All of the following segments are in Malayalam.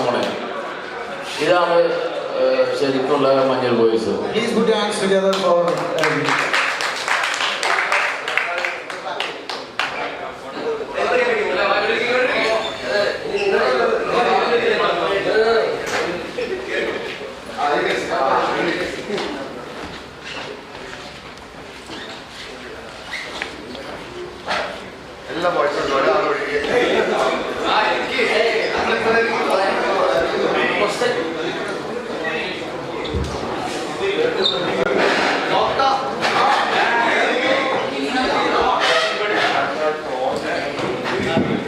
പോണേ. ഇതാണ് ശരിക്കുള്ള മഞ്ഞൾ voice. Please good ones together together for uh, എല്ലാ ബോയ്സും ഒരാൾ ഒഴികെ ഇത്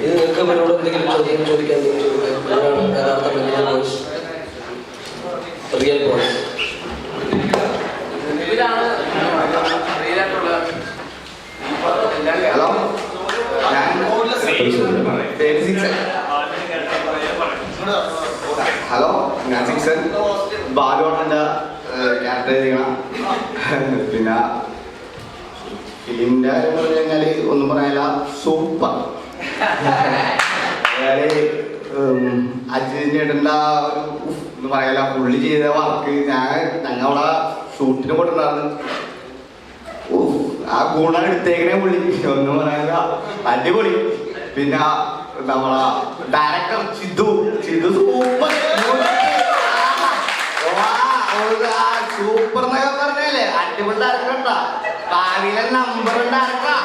നിങ്ങൾക്ക് ഇവരോട് എന്തെങ്കിലും ചോദ്യം ചോദിക്കാൻ യഥാർത്ഥ മഞ്ഞൾ ബോയ്സ് റിയൽ ബോയ്സ് ഇവരാണ് റിയലായിട്ടുള്ള ഹലോ ഞാൻ പേര് സിക്സൻ ഹലോ ഞാൻ സിക്സൻ ബാലുവാണെന്റെ ക്യാരക്ടർ ചെയ്യണം. പിന്നെ ഫിലിമിന്റെ കാര്യം പറഞ്ഞു കഴിഞ്ഞാൽ ഒന്നും പറയാനില്ല സൂപ്പർ. അജിത് ചേട്ടന്റെ ഒരു പറയാല പുള്ളി ചെയ്ത വർക്ക് ഞാൻ ഞങ്ങളവിടെ ഷൂട്ടിന് പോയിട്ടുണ്ടായിരുന്നു. ആ ഗുണം എടുത്തേക്കണേ പുള്ളി. ഒന്നും പറയാനില്ല. അടിപൊളി. പിന്നെ നമ്മളെ director Chithu. Chithu super. Super എന്നൊക്കെ പറഞ്ഞല്ലേ? അടിപൊളി ഡയറക്ടർ ഉണ്ടാ ഭാവിയിലെ നമ്പർ ഡയറക്ടറാ.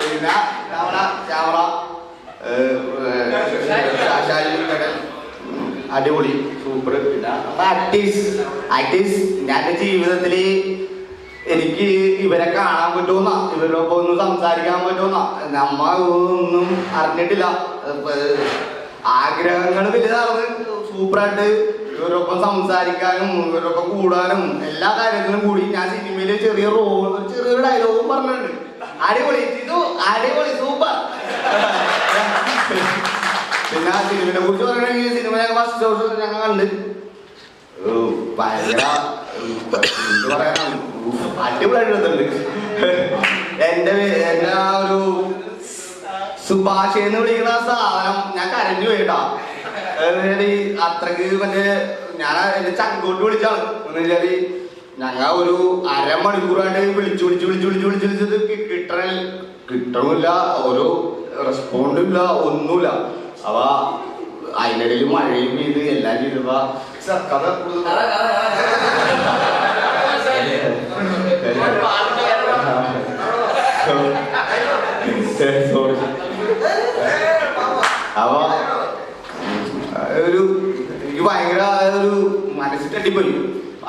പിന്നെ നമ്മളെ ക്യാമറ അടിപൊളി സൂപ്പർ പിന്നെ ആക്ടീസ് ആക്ടീസ് ഞാൻ ജീവിതത്തിൽ എനിക്ക് ഇവരെ കാണാൻ പറ്റുമെന്ന ഇവരോടൊപ്പം ഒന്ന് സംസാരിക്കാൻ പറ്റുമെന്ന നമ്മ ഒന്നും അറിഞ്ഞിട്ടില്ല. ആഗ്രഹങ്ങൾ വലുതാണ് സൂപ്പറായിട്ട് ഇവരൊപ്പം സംസാരിക്കാനും ഇവരൊപ്പം കൂടാനും എല്ലാ കാര്യത്തിനും കൂടി ഞാൻ സിനിമയിൽ ചെറിയ റോൾ ചെറിയ ഡയലോഗും പറഞ്ഞിട്ടുണ്ട്. അടിപൊളി ഇത് അടിപൊളി സൂപ്പർ പിന്നെ ആ സിനിമയെ കുറിച്ച് പറയണെങ്കിൽ സിനിമ ഞങ്ങൾ ഫസ്റ്റ് ദിവസം ഞങ്ങൾ കണ്ട്. അടിപൊളിയായിട്ടുണ്ട് എന്റെ എന്റെ ആ ഒരു സുഭാഷ് എന്ന് വിളിക്കുന്ന സാധനം ഞാൻ കരഞ്ഞു പോയിട്ടാ എന്നുവെച്ചാൽ അത്രയ്ക്ക് മറ്റേ ഞാൻ എന്റെ ചങ്കോട്ട് വിളിച്ചാണ്. എന്ന് വെച്ചാൽ ഞങ്ങൾ ഒരു അരമണിക്കൂറായിട്ട് വിളിച്ചു വിളിച്ചു വിളിച്ചു വിളിച്ചു വിളിച്ചു വിളിച്ചത് കിട്ടണ കിട്ടണില്ല ഒരു റെസ്പോണ്ടും ഇല്ല ഒന്നുമില്ല അവ അതിനിടയിൽ മഴയും പെയ്ത് എല്ലാം ചെയ്തപ്പോ സ- കഥ സോറി അവ ഒരു എനിക്ക് ഭയങ്കര ഒരു മനസ്സിൽ തട്ടിപ്പോയി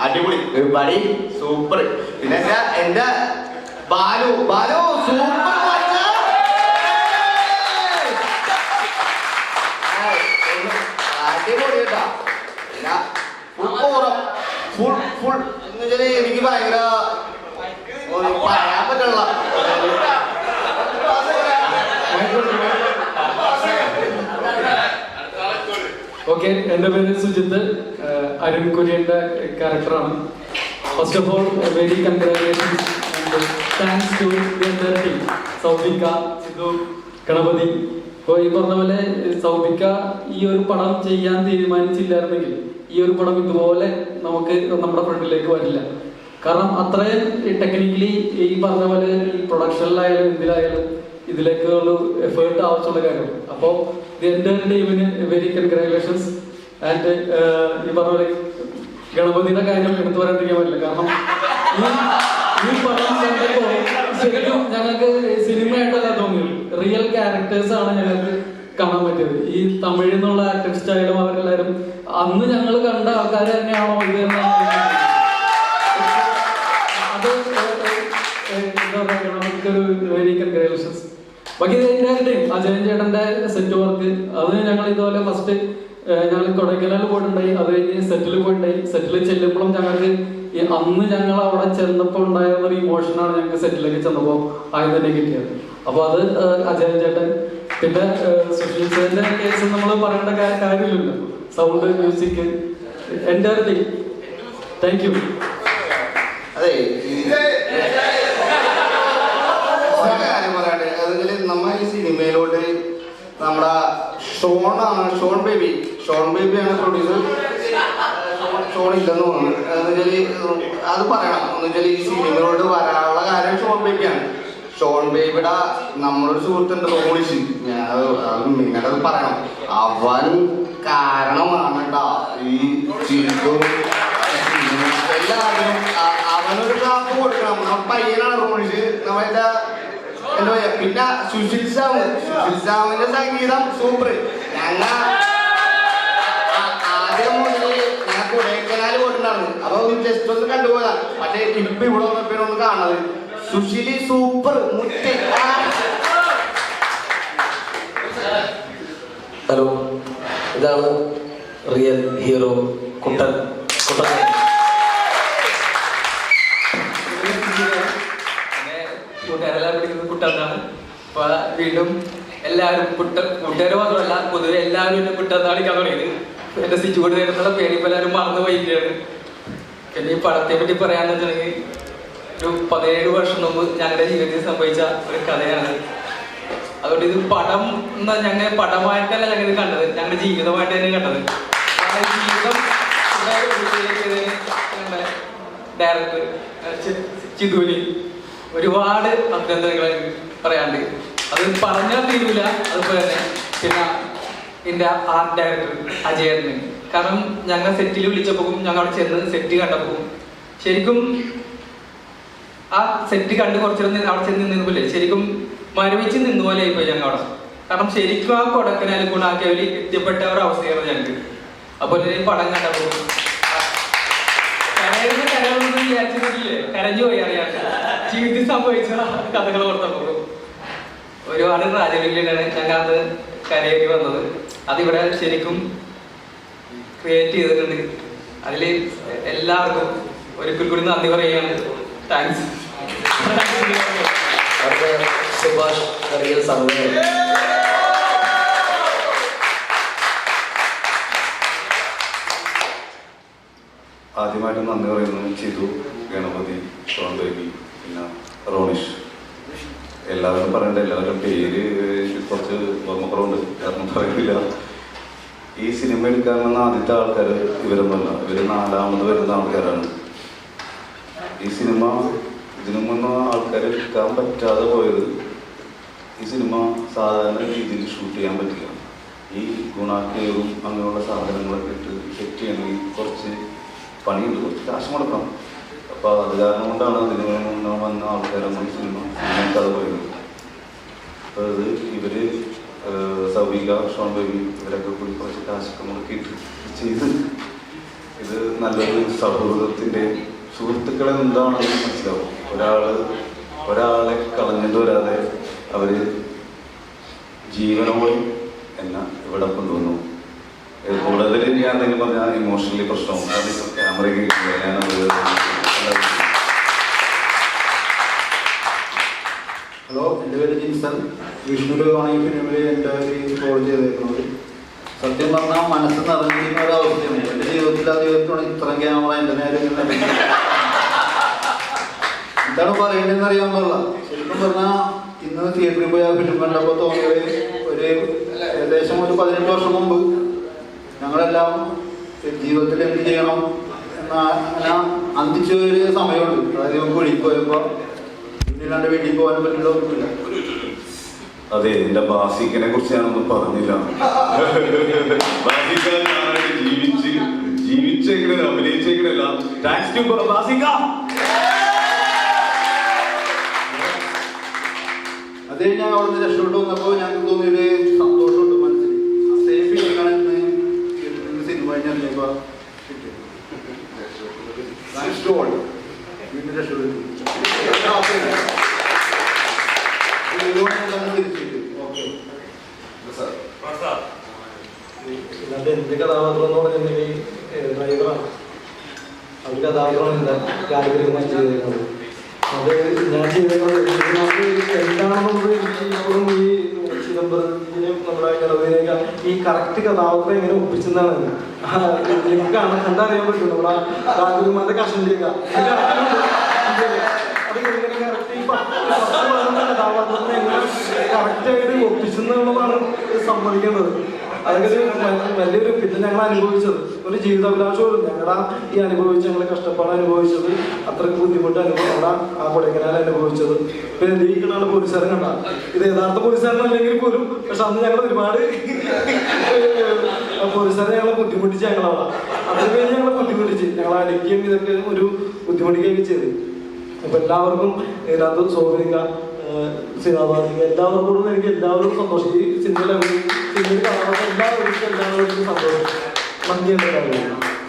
അടിപൊളി. ഒരുപാടി സൂപ്പർ പിന്നെ എന്റെ എന്റെ ബാലു. ബാലു സൂപ്പർ അടിപൊളി ഫുൾ ഫുൾ എന്ന് വെച്ചാൽ എനിക്ക് ഭയങ്കര ഒരു പറയാൻ പറ്റുള്ള ഓക്കെ എന്റെ പേര് സുജിത്ത് അരുൺ കുര്യന്റെ ക്യാരക്ടറാണ് first of all very congratulations thanks to team Soubika Sidhu Ganapathi. ഇപ്പോൾ ഈ പറഞ്ഞ പോലെ സൗബിക ഈ ഒരു പടം ചെയ്യാൻ തീരുമാനിച്ചില്ലായിരുന്നെങ്കിൽ ഈ ഒരു പടം ഇതുപോലെ നമുക്ക് നമ്മുടെ ഫ്രണ്ടിലേക്ക് വരില്ല. കാരണം അത്രയും ടെക്നിക്കലി ഈ പറഞ്ഞ പോലെ ഈ പ്രൊഡക്ഷനിലായാലും എന്തിലായാലും ഇതിലേക്ക് ഒരു എഫേർട്ട് ആവശ്യമുള്ള കാര്യം അപ്പോൾ ടീമിന് വെരി കൺഗ്രാജുലേഷൻസ് ആൻഡ് ഈ പറഞ്ഞ ഗണപതിയുടെ കാര്യം എടുത്തു പറയാണ്ടിരിക്കാൻ പറ്റില്ല. കാരണം ശരിക്കും ഞങ്ങൾക്ക് സിനിമയായിട്ടല്ല തോന്നിയത്. റിയൽ ക്യാരക്ടേഴ്സ് ആണ് ഞങ്ങൾക്ക് കാണാൻ പറ്റിയത്. ഈ തമിഴിൽ നിന്നുള്ള ആക്ടർ സ്റ്റൈലും അവരെല്ലാവരും അന്ന് ഞങ്ങൾ കണ്ട ആൾക്കാർ തന്നെയാണോ ഇത് അത് എന്താ പറയുക നമുക്കൊരു വെരി കൺഗ്രാജുലേഷൻസ് ബാക്കി അജയൻ ചേട്ടന്റെ സെറ്റ് വർക്ക് അത് ഞങ്ങൾ ഇതുപോലെ ഫസ്റ്റ് ഞങ്ങൾ കൊടൈക്കനാൽ പോയിട്ടുണ്ടായി. അത് കഴിഞ്ഞ് സെറ്റിൽ പോയിട്ടുണ്ടായി. സെറ്റിൽ ചെല്ലുമ്പോഴും ഞങ്ങൾക്ക് ഈ അന്ന് ഞങ്ങൾ അവിടെ ചെന്നപ്പോൾ ഉണ്ടായ ഒരു ഇമോഷനാണ് ഞങ്ങൾക്ക് സെറ്റിലേക്ക് ചെന്നപ്പോൾ ആദ്യം തന്നെ കിട്ടിയത്. അപ്പോൾ അത് അജയൻ ചേട്ടൻ. പിന്നെ സുഷീൽ സുശീൽ സാറിന്റെ കേസ് നമ്മൾ പറയേണ്ട കാര്യമില്ലല്ലോ. സൗണ്ട് മ്യൂസിക് എന്റെ ടീം താങ്ക് യു അതെ കാര്യം അതെങ്കിൽ നമ്മ ഈ സിനിമയിലോട്ട് നമ്മുടെ ആണ് ഷോൺ ബേബി ഷോൺ ബേബിയാണ് പ്രൊഡ്യൂസർ ഷോൺ ഇല്ലെന്ന് തോന്നുന്നു. എന്നുവെച്ചാൽ അത് പറയണം. എന്നുവെച്ചാൽ ഈ സിനിമയിലോട്ട് വരാനുള്ള കാര്യം ഷോൺ ബേബിയാണ് ഷോൺ ബേബിയുടെ നമ്മളൊരു സുഹൃത്തുണ്ട് റോണിഷ് ഞാൻ നിങ്ങടത് പറയണം. അവൻ കാരണമാണ് കേട്ടോ ഈ ചിരിക്കും. എല്ലാവരും അവനൊരു കാപ്പ് കൊടുക്കണം. ആ പയ്യനാണ് റോണിഷ് നമ്മുടെ എന്താ പറയാ പിന്നെ സുശീൽ സാമ് സുശീൽ സംഗീതം സൂപ്പർ ഞങ്ങ ആദ്യം മുതൽ ഞാൻ കൊടൈക്കനാൽ പോയിട്ടുണ്ടാണ് അപ്പൊ ജസ്റ്റ് ഒന്ന് കണ്ടുപോയതാ. പക്ഷേ ഇപ്പൊ ഇവിടെ വന്നപ്പോഴാണ് ഒന്ന് കാണുന്നത്. സുശീലി സൂപ്പർ മുറ്റ് ഹലോ ഇതാണ് റിയൽ ഹീറോ കുട്ടൻ. കുട്ടൻ കൂട്ടുകാരെല്ലാം പിടിക്കുന്നത് കുട്ടെന്നാണ് അപ്പൊ വീണ്ടും എല്ലാവരും കുട്ട കൂട്ടുകാർ മാത്രമല്ല പൊതുവെ എല്ലാവരും എന്നെ കുട്ടെന്നാണ് വിളിക്കാൻ തുടങ്ങിയത് എന്റെ സിജുകൂടെ നേരത്തുള്ള പേര് ഇപ്പൊ എല്ലാവരും മറന്നു പോയിട്ടാണ് പിന്നെ ഈ പടത്തെ പറ്റി പറയാന്ന് വെച്ചിട്ടുണ്ടെങ്കിൽ ഒരു പതിനേഴ് വർഷം മുമ്പ് ഞങ്ങളുടെ ജീവിതത്തിൽ സംഭവിച്ച ഒരു കഥയാണ്. അതുകൊണ്ട് ഇത് പടം ഞങ്ങൾ പടമായിട്ടല്ല ഞങ്ങൾ ഇത് കണ്ടത്. ഞങ്ങളുടെ ജീവിതമായിട്ട് തന്നെ കണ്ടത്. ഡയറക്ടർ ചിതുലി ഒരുപാട് അഭിനന്ദനങ്ങൾ പറയാണ്ട് അത് പറഞ്ഞാൽ തീരൂല അതുപോലെ തന്നെ. പിന്നെ എന്റെ ആർട്ട് ഡയറക്ടർ അജയന്. കാരണം ഞങ്ങൾ സെറ്റിൽ വിളിച്ചപ്പോൾ ഞങ്ങൾ അവിടെ ചെന്ന് സെറ്റ് കണ്ടപ്പോൾ ശരിക്കും ആ സെറ്റ് കണ്ട് കുറച്ചു അവിടെ ചെന്ന് നിന്നപോലെ ശരിക്കും മരവിച്ച് നിന്ന പോലെ ആയിപ്പോയി ഞങ്ങൾ അവിടെ. കാരണം ശരിക്കും ആ കൊടക്കനാൽ ഗുണാക്കിയവര് എത്തിപ്പെട്ട ഒരു അവസ്ഥയാണ് ഞങ്ങൾക്ക്. അപ്പോൾ ഈ പടം കണ്ടപ്പോൾ കരയുന്ന കരകളൊന്നും വിചാരിച്ചിട്ടില്ലേ? കരഞ്ഞു പോയി അറിയാം. ജീവിതത്തിൽ സംഭവിച്ച കഥകൾ ഓർത്തപ്പോൾ. ഒരുപാട് ട്രാജഡിയിലാണ് അത് കരയേറി വന്നത്. അതിവിടെ ശരിക്കും ക്രിയേറ്റ് ചെയ്തിട്ടുണ്ട്. അതിൽ എല്ലാവർക്കും ഒരിക്കൽ കൂടി നന്ദി പറയുകയാണ്. താങ്ക്സ് സുഭാഷ് ആദ്യമായിട്ട് നന്ദി പറയുന്നു. ചിതു ഗണപതി ബേബി പിന്നെ റോണിഷ്. എല്ലാവരും പറയണ്ട എല്ലാവരും പേര് കുറച്ച് ഓർമ്മക്കുറവുണ്ട്. കാരണം പറയില്ല. ഈ സിനിമ എടുക്കാൻ വന്ന ആദ്യത്തെ ആൾക്കാർ ഇവരൊന്നുമല്ല ഇവർ നാലാമത് വരുന്ന ആൾക്കാരാണ്. ഈ സിനിമ ഇതിനു മുന്നേ ആൾക്കാർ എടുക്കാൻ പറ്റാതെ പോയത് ഈ സിനിമ സാധാരണ രീതിയിൽ ഷൂട്ട് ചെയ്യാൻ പറ്റില്ല. ഈ ഗുണാക്കേറും അങ്ങനെയുള്ള സാധനങ്ങളൊക്കെ ഇട്ട് സെറ്റ് ചെയ്യണമെങ്കിൽ കുറച്ച് പണിയുണ്ട്. കുറച്ച് കാശ് മുടക്കണം. അപ്പോൾ അത് കാരണം കൊണ്ടാണ് അതിന് മുന്നോ വന്ന ആൾക്കാരൊന്നും സിനിമ സിനിമയ്ക്കത് പോയത് അപ്പോൾ അത് ഇവർ സൗബിക ഷോൺ ബേബി ഇവരൊക്കെ കൂടി കുറച്ച് കാശൊക്കെ മുടക്കിയിട്ട് ചെയ്ത് ഇത് നല്ലൊരു സൗഹൃദത്തിന്റെ സുഹൃത്തുക്കളെ എന്താണെന്ന് മനസ്സിലാവും. ഒരാൾ ഒരാളെ കളഞ്ഞിട്ട് വരാതെ അവർ ജീവനോടെ എന്നെ ഇവിടെ കൊണ്ടുവന്നു. കൂടുതൽ ഞാൻ എന്തെങ്കിലും പറഞ്ഞാൽ ഇമോഷണലി പ്രശ്നവും കാരണം ക്യാമറയ്ക്ക് ഞാനത് ഹലോ എന്റെ പേര് ജിൻസൺ. ഈ ഫിലിമിൽ എന്റെ റോൾ ചെയ്തേക്കുന്നത്. സത്യം പറഞ്ഞാൽ മനസ്സ് നിറഞ്ഞിരിക്കുന്ന ഒരു അവസ്ഥയാണ്. എന്റെ ജീവിതത്തിൽ ആ ജീവിതത്തിലാണ് ഇത്രയും ക്യാമറ എന്റെ നേരെ. എന്താണ് പറയേണ്ടതെന്ന് അറിയാൻ പാടില്ല ശരിക്കും പറഞ്ഞാൽ ഇന്ന് തിയേറ്ററിൽ പോയി ആ ഫിലിം കണ്ടപ്പോൾ തോന്നിയത് ഒരു ഏകദേശം ഒരു പതിനെട്ട് വർഷം മുമ്പ് ഞങ്ങളെല്ലാം ജീവിതത്തിൽ എന്ത് ചെയ്യണം എന്ന അങ്ങനെ അന്തിച്ച ഒരു സമയമുണ്ട്. അതായത് കുഴി പോയപ്പോൾ ഇല്ലാണ്ട് വീട്ടിൽ പോകാൻ പറ്റില്ല ഒന്നുമില്ല അതെ എന്റെ ബാസിക്കനെ കുറിച്ച് ഞാനൊന്നും പറഞ്ഞില്ല. ജീവിച്ച് ജീവിച്ചേക്കണ അഭിനയിച്ചേക്കണല്ല. Thanks to ബാസിക്ക! അത് കഴിഞ്ഞ് ഞാൻ അവിടുന്ന് രക്ഷപ്പെട്ടു വന്നപ്പോൾ ഞാൻ തോന്നിയൊരു സന്തോഷമുണ്ട് മനസ്സിൽ. സെയിം ഇന്ന് സിനിമ കഴിഞ്ഞപ്പോൾ താങ്ക്സ് ടു ഓൾ വീണ്ടും രക്ഷപ്പെട്ടു ഓക്കെ എന്റെ കഥാപാത്രം എന്ന് പറഞ്ഞിട്ടുണ്ടെങ്കിൽ ഡ്രൈവറാണ് ഈ ഈ കറക്റ്റ് കഥാപാത്രം എങ്ങനെ ഒപ്പിച്ചെന്നാണ് എനിക്കാണ് കണ്ടറിയാൻ പറ്റും നമ്മുടെ രാഘുമാന്റെ കഷണ്ടിയൊക്കെ. അത് എങ്ങനെ കറക്റ്റ് ഈ ഒപ്പിച്ചെന്നുള്ളതാണ് സമ്മതിക്കുന്നത് വലിയൊരു പിന്നെ ഞങ്ങൾ അനുഭവിച്ചത്. ഒരു ജീവിതാഭിലാഷവും ഞങ്ങളുടെ ഈ അനുഭവിച്ച് ഞങ്ങൾ കഷ്ടപ്പാട് അനുഭവിച്ചത്. അത്രയ്ക്ക് ബുദ്ധിമുട്ട് അനുഭവം ആ കൊടൈക്കനാൽ അനുഭവിച്ചത്. പിന്നെ കിട്ടാണ് പോലീസുകാരൻ കണ്ട. ഇത് യഥാർത്ഥ പോലീസുകാരൻ അല്ലെങ്കിൽ പോലും പക്ഷെ അന്ന് ഞങ്ങൾ ഒരുപാട് പോലീസുകാരെ ഞങ്ങളെ ബുദ്ധിമുട്ടിച്ച് ഞങ്ങളവിടെ അതിന് വേണ്ടി ഞങ്ങളെ ബുദ്ധിമുട്ടിച്ച്. ഞങ്ങൾ അടിക്കുകയും ഇതൊക്കെ ഒരു ബുദ്ധിമുട്ടിക്കുകയൊക്കെ ചെയ്ത്. അപ്പൊ എല്ലാവർക്കും ഇതിനകത്ത് സോമിക ശ്രീനാഥാദിക എല്ലാവർക്കും എനിക്ക് എല്ലാവരും സന്തോഷം. ഈ സിനിമയിലെ സിനിമയിൽ കാണാൻ എല്ലാവർക്കും എല്ലാവർക്കും സന്തോഷം. നന്ദി എല്ലാവരും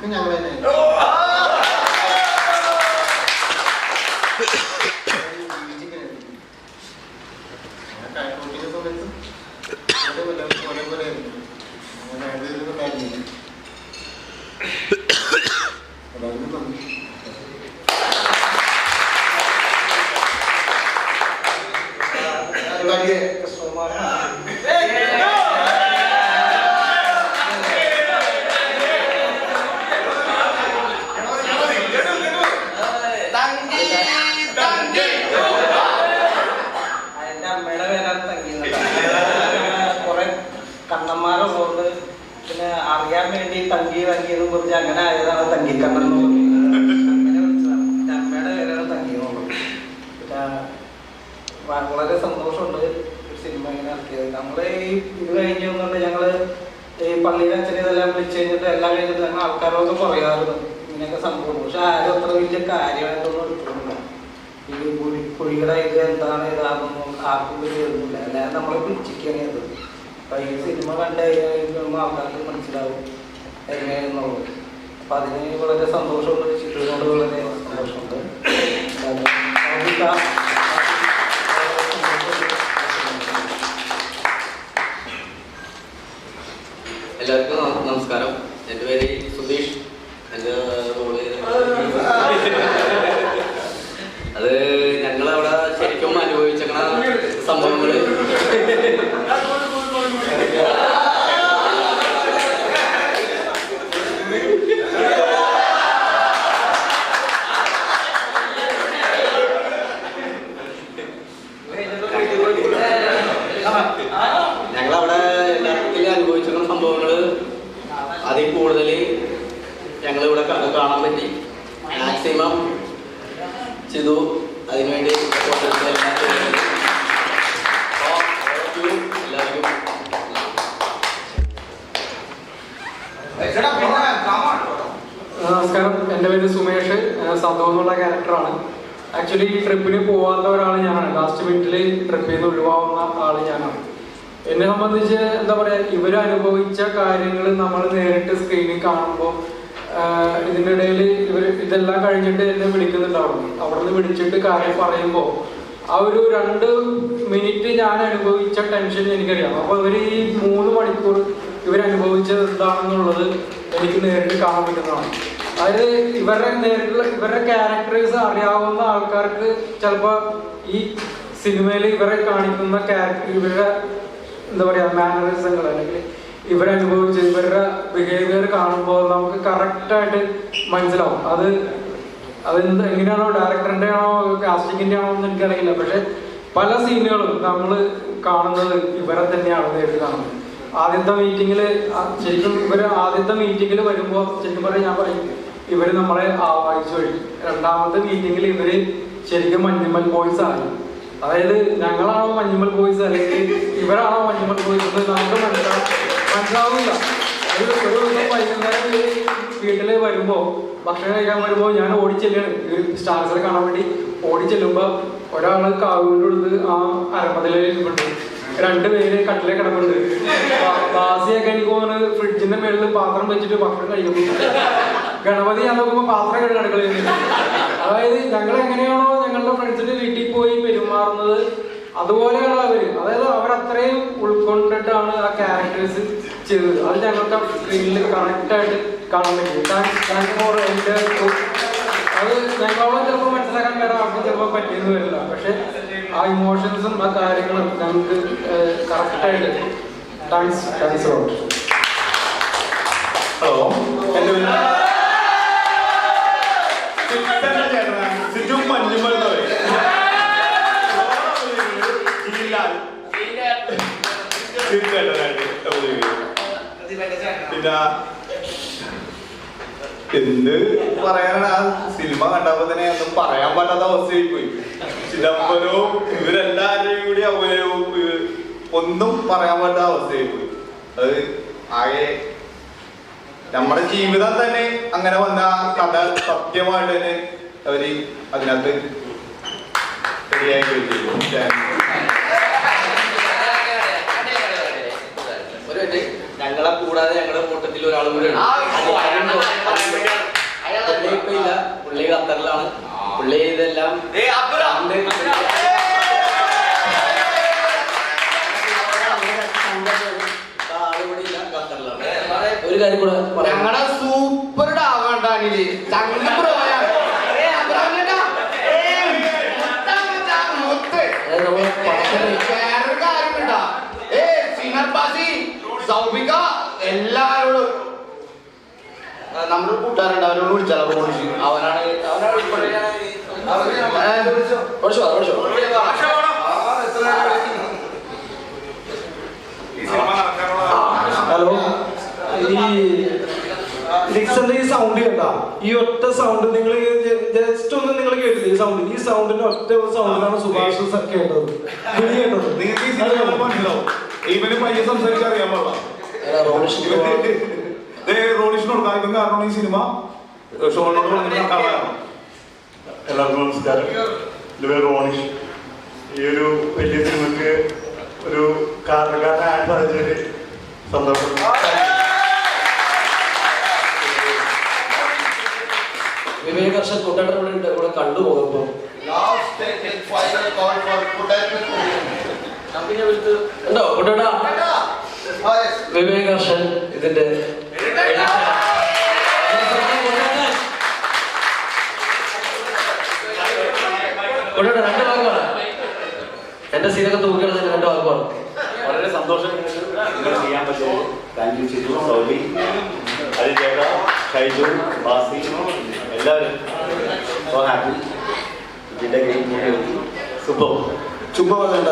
എനിക്കും ഞങ്ങൾ തന്നെ എന്റെ അമ്മയുടെ പേരാണ് തങ്കി കുറെ കണ്ണന്മാരുള്ളതുകൊണ്ട് പിന്നെ അറിയാൻ വേണ്ടി തങ്കി തങ്കി എന്ന് കുറിച്ച് അങ്ങനെ ആയതാണ് തങ്കി കണ്ണൻ എന്ന് പറഞ്ഞത്. അങ്ങനെ വിളിച്ചതാണ് എന്റെ അമ്മയുടെ പേരാണ് തങ്കി എന്നുള്ളത് പിന്നെ വ- വളരെ സന്തോഷമുണ്ട് ഒരു സിനിമ ഇങ്ങനെ ഇറക്കിയത് നമ്മൾ ഈ ഇത് കഴിഞ്ഞ് വന്നുകൊണ്ട് ഞങ്ങൾ ഈ പള്ളിയിലെ അച്ഛനെ ഇതെല്ലാം വിളിച്ചു കഴിഞ്ഞിട്ട് എല്ലാം കഴിഞ്ഞിട്ട് ഞങ്ങൾ ആൾക്കാരൊക്കെ പറയാറുണ്ട് ഇങ്ങനെയൊക്കെ സംഭവം പക്ഷെ ആരും അത്ര വലിയ കാര്യമായിട്ടൊന്നും എടുക്കുന്നില്ല ഈ കുഴി കുഴിയുടെ ഇത് എന്താണ് ഇതാണെന്നൊന്നും ആർക്കും വലിയ ഒന്നുമില്ല നമ്മൾ പിടിച്ചിരിക്കുകയാണ് അത്. അപ്പൊ ഈ സിനിമ കണ്ട് ആൾക്കാർക്ക് മനസ്സിലാവും എങ്ങനെയാണെന്നുള്ളത്. അപ്പൊ അതിന് വളരെ സന്തോഷമുണ്ട് ചിത്രത്തോട് വളരെ സന്തോഷമുണ്ട് അത് നമുക്ക് ആ- എല്ലാവർക്കും നമ- നമസ്കാരം എന്റെ പേര് സുധീഷ് എന്റെ റോൾ അത് ഞങ്ങളവിടെ ശരിക്കും അനുഭവിച്ചേക്കണ സംഭവങ്ങൾ ഞങ്ങളവിടെ യഥാർത്ഥത്തിൽ അനുഭവിച്ചിരുന്ന സംഭവങ്ങൾ അതിൽ കൂടുതൽ ഞങ്ങളിവിടെ ക- കാണാൻ പറ്റി മാക്സിമം ചെയ്തു അതിനുവേണ്ടി support ചെയ്ത എല്ലാവർക്കും അപ്പോൾ all of you എല്ലാവർക്കും നമസ്കാരം എന്റെ പേര് സുമേഷ് ഞാൻ സംഭവം എന്നുള്ള ക്യാരക്ടറാണ് ആക്ച്വലി ഈ ട്രിപ്പിന് പോവാത്ത ഒരാൾ ഞാനാണ് ലാസ്റ്റ് മിനിറ്റിൽ ട്രിപ്പിൽ നിന്ന് ആൾ ഞാനാണ്. എന്നെ സംബന്ധിച്ച് എന്താ പറയുക ഇവർ അനുഭവിച്ച കാര്യങ്ങൾ നമ്മൾ നേരിട്ട് സ്ക്രീനിൽ കാണുമ്പോൾ ഇതിന്റെ ഇടയിൽ ഇവർ ഇതെല്ലാം കഴിഞ്ഞിട്ട് എന്നെ വിളിക്കുന്നുണ്ടാവും അവിടെ നിന്ന് വിളിച്ചിട്ട് കാര്യം പറയുമ്പോൾ ആ ഒരു രണ്ട് മിനിറ്റ് ഞാൻ അനുഭവിച്ച ടെൻഷൻ എനിക്കറിയാം. അപ്പോൾ ഇവർ ഈ മൂന്ന് മണിക്കൂർ ഇവരനുഭവിച്ചത് എന്താണെന്നുള്ളത് എനിക്ക് നേരിട്ട് കാണാൻ പറ്റുന്നതാണ്. അതായത് ഇവരുടെ നേരിട്ടുള്ള ഇവരുടെ ക്യാരക്ടേഴ്സ് അറിയാവുന്ന ആൾക്കാർക്ക് ചിലപ്പോൾ ഈ സിനിമയിൽ ഇവരെ കാണിക്കുന്ന ക്യാരക്ടർ ഇവരുടെ എന്താ പറയാ മാനറിസങ്ങൾ അല്ലെങ്കിൽ ഇവരനുഭവിച്ച ഇവരുടെ ബിഹേവിയർ കാണുമ്പോൾ നമുക്ക് കറക്റ്റായിട്ട് മനസ്സിലാവും. അത് അതെന്ത് എങ്ങനെയാണോ ഡയറക്ടറിന്റെ ആണോ കാസ്റ്റിങ്ങിന്റെ ആണോ എന്ന് എനിക്കറിയില്ല. പക്ഷെ പല സീനുകളും നമ്മൾ കാണുന്നത് ഇവരെ തന്നെയാണ് നേരിട്ട് കാണുന്നത്. ആദ്യത്തെ മീറ്റിങ്ങിൽ ശരിക്കും ഇവർ ആദ്യത്തെ മീറ്റിങ്ങിൽ വരുമ്പോൾ ശരിക്കും പറഞ്ഞാൽ ഞാൻ പറയും ഇവർ നമ്മളെ ആവാഹിച്ചു വഴി. രണ്ടാമത്തെ മീറ്റിങ്ങിൽ ഇവർ ശരിക്കും മഞ്ഞുമൽ ബോയ്സ് ആണ് അതായത് ഞങ്ങളാണോ മഞ്ഞുമൽ ബോയ്സ് അല്ലെങ്കിൽ ഇവരാണോ മഞ്ഞുമൽ ബോയ്സ് എന്ന് നമുക്ക് മനസ്സിലാവും മനസ്സിലാവില്ല ഒരു ഒരു ദിവസം വൈകുന്നേരം വീട്ടിൽ വരുമ്പോ ഭക്ഷണം കഴിക്കാൻ വരുമ്പോ ഞാൻ ഓടിച്ചെല്ലാണ് സ്റ്റാർസിനെ കാണാൻ വേണ്ടി ഓടിച്ചെല്ലുമ്പോൾ ഒരാൾ കാവിന്റെ അടുത്ത് ആ ഇരിപ്പുണ്ട് രണ്ടുപേര് കട്ടിലെ കിടപ്പുണ്ട്. ബാസിയൊക്കെ എനിക്ക് പോകുന്നത് ഫ്രിഡ്ജിന്റെ മേളിൽ പാത്രം വെച്ചിട്ട് ഭക്ഷണം കഴിക്കുന്നു. ഗണപതി ഞാൻ നോക്കുമ്പോ പാത്രം കഴുകി അടുക്കളയിൽ അതായത് ഞങ്ങൾ എങ്ങനെയാണോ ഞങ്ങളുടെ ഫ്രണ്ട്സിന്റെ വീട്ടിൽ പോയി പെരുമാറുന്നത് അതുപോലെയാണ് അവർ. അതായത് അവർ അത്രയും ഉൾക്കൊണ്ടിട്ടാണ് ആ ക്യാരക്ടേഴ്സ് ചെയ്തത്. അത് ഞങ്ങൾക്ക് ആ സ്ക്രീനിൽ കറക്റ്റ് ആയിട്ട് കാണാൻ പറ്റും. താങ്ക്സ് താങ്ക് ഫോർ എന്റെ അത് ഞങ്ങളോട് ചിലപ്പോൾ മനസ്സിലാക്കാൻ വേറെ ആർക്കും ചിലപ്പോൾ പറ്റിയെന്ന് വരില്ല. പക്ഷെ ആ ഇമോഷൻസും ആ കാര്യങ്ങളും ഞങ്ങൾക്ക് കറക്റ്റായിട്ട് താങ്ക്സ് താങ്ക്സ് ഹലോ എന്റെ എന്ത് പറയാനാണ് ആ സിനിമ കണ്ടപ്പോ തന്നെ ഒന്നും പറയാൻ പറ്റാത്ത അവസ്ഥയായി പോയി ചിലപ്പോഴും ഇവരെല്ലാവരുടെയും കൂടി അഭിനയവും ഒന്നും പറയാൻ പറ്റാത്ത അവസ്ഥയായി പോയി അത് ആകെ നമ്മുടെ ജീവിതം തന്നെ അങ്ങനെ വന്ന കഥ സത്യമായിട്ട് തന്നെ അവർ അതിനകത്ത് ശരിയായി മിനിറ്റ് ഞങ്ങളെ കൂടാതെ ഞങ്ങളുടെ കൂട്ടത്തിൽ ഒരാൾ കൂടെ ഉണ്ട്. പുള്ളി ഇപ്പൊ ഇല്ല. പുള്ളി ഖത്തറിലാണ്. പുള്ളി ഇതെല്ലാം. ഒരു കാര്യം കൂടെ ഞങ്ങളുടെ സൂപ്പർ ഡാവാണ് ചങ്ങ ഒരു വിളിച്ചാൽ വിളിച്ചു അവനാണ് അവനാണ് ഹലോ. ഈ ഈ സൗണ്ട് കേട്ടാ? ഈ ഒറ്റ സൗണ്ട് നിങ്ങൾ ജസ്റ്റ് ഒന്ന് നിങ്ങൾ കേട്ടില്ല ഈ സൗണ്ട് ഈ സൗണ്ടിന്റെ ഒറ്റ സൗണ്ടിലാണ് സുഭാഷ് സർ കേട്ടത്. പുള്ളി കേട്ടത്. നിങ്ങൾക്ക് ഈ സിനിമ കാണുമ്പോൾ മനസ്സിലാവും ഇവന് പയ്യെ സംസാരിക്കാൻ അറിയാൻ പാടില്ല. റോണിഷിനോട് ഇവൻ കാരണം ഈ സിനിമ ഷോണിനോട് കാണാനാണ് എല്ലാവർക്കും നമസ്കാരം എന്റെ പേര് റോണിഷ് ഈ ഒരു വലിയ സിനിമയ്ക്ക് ഒരു കാരണക്കാരനായ സാഹചര്യം സന്തോഷം വിവേക് ഹർഷൻ കൂട്ടാട്ടർ ഇവിടെ ഉണ്ട് കൂട്ടേട്ടാ വിവേക് ഇതിന്റെ കൂട്ടാട്ടാ രണ്ട് ഭാഗമാണ്. എന്റെ സീനൊക്കെ തൂക്കിയെടുത്തത് രണ്ട് ഭാഗമാണ്. വളരെ സന്തോഷം. നിങ്ങൾ ചെയ്യാൻ പറ്റുമോ താങ്ക് യു ചിതു സൗബി അരി ചേട്ട ഷൈജു ബാസി എല്ലാവരും. സോ ഹാപ്പി ഇതിന്റെ ഗെയിം സൂപ്പർ ചുമ്മാ ചെയ്ത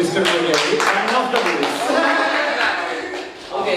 ലിസ്റ്റ് ഓക്കെ